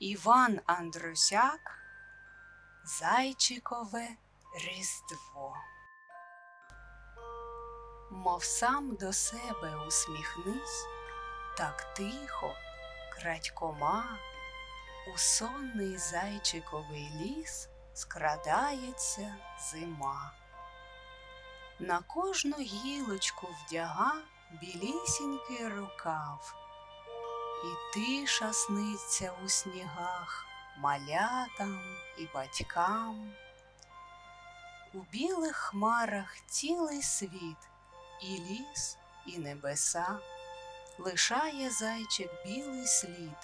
Іван Андрусяк Зайчикове Різдво. Мов сам до себе усміхнись, так тихо, крадькома, у сонний зайчиковий ліс скрадається зима. На кожну гілочку вдяга білісінький рукав, і тиша сниться у снігах малятам і батькам. У білих хмарах цілий світ, і ліс, і небеса, лишає зайчик білий слід,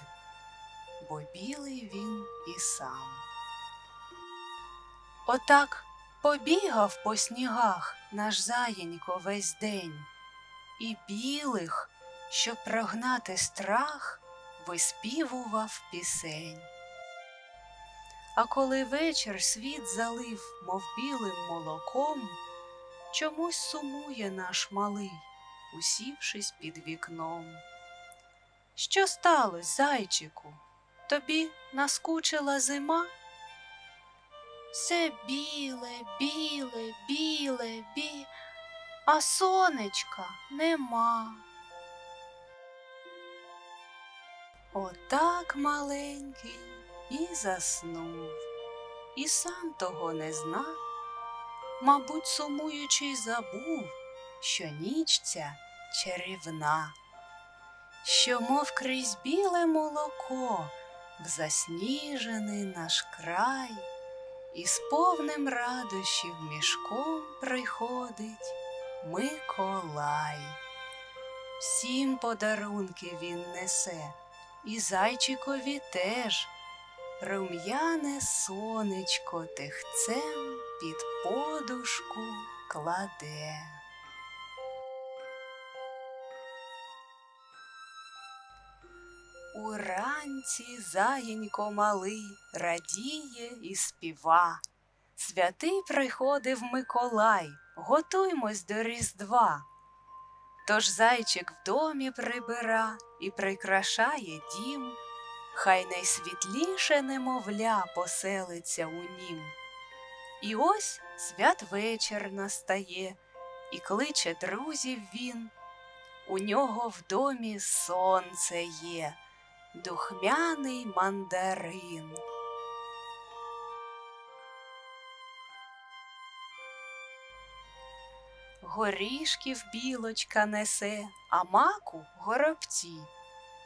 бо білий він і сам. Отак побігав по снігах наш заєнько весь день, і білих, щоб прогнати страх, виспівував пісень. А коли вечір світ залив, мов білим молоком, чомусь сумує наш малий, усівшись під вікном. Що сталося, зайчику? Тобі наскучила зима? Все біле, біле, біле, бі, а сонечка нема. Отак маленький і заснув, і сам того не знав, мабуть, сумуючи, забув, що ніч ця чарівна, що, мов крізь біле молоко, в засніжений наш край, і з повним радощів мішком приходить Миколай. Всім подарунки він несе, і зайчикові теж. Рум'яне сонечко тихцем під подушку кладе. Уранці заєнько малий радіє і співа. Святий приходив Миколай, готуймось до Різдва. Тож зайчик в домі прибира і прикрашає дім, хай найсвітліше немовля поселиться у нім. І ось святвечір настає, і кличе друзів він. У нього в домі сонце є, духмяний мандарин. Горішків білочка несе, а маку горобці.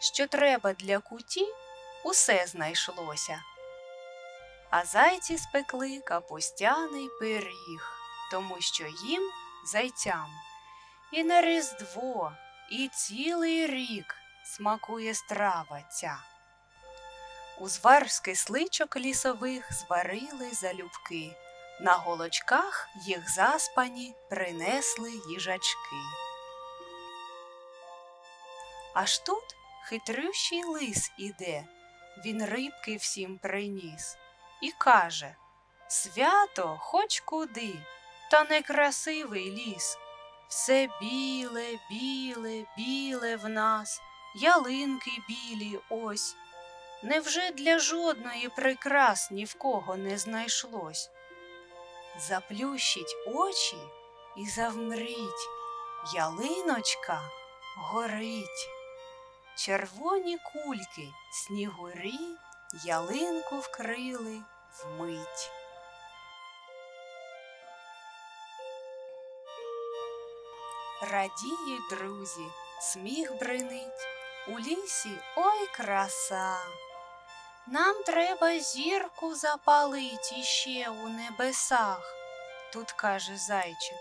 Що треба для куті, усе знайшлося. А зайці спекли капустяний пиріг, тому що їм, зайцям, і на Різдво, і цілий рік смакує страва ця. Узвар з кисличок лісових зварили залюбки, на голочках їх заспані принесли їжачки. Аж тут хитрющий лис іде, він рибки всім приніс і каже Свято хоч куди, та некрасивий ліс. Все біле, біле, біле в нас, ялинки білі ось. Невже для жодної прикрас ні в кого не знайшлось? Заплющіть очі і завмріть, ялиночка горить. Червоні кульки снігурі ялинку вкрили вмить. Радіють друзі, сміх бринить, у лісі ой краса. Нам треба зірку запалить іще у небесах. Тут каже зайчик,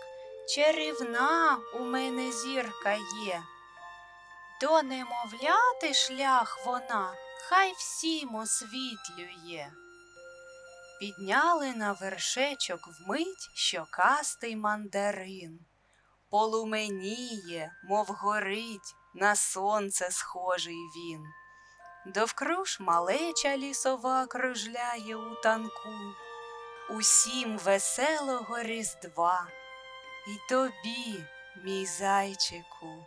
чарівна у мене зірка є. До немовляти шлях вона, хай всім освітлює. Підняли на вершечок вмить щокастий мандарин. Полуменіє, мов горить, на сонце схожий він. Довкруж малеча лісова кружляє у танку, усім веселого різдва, і тобі, мій зайчику.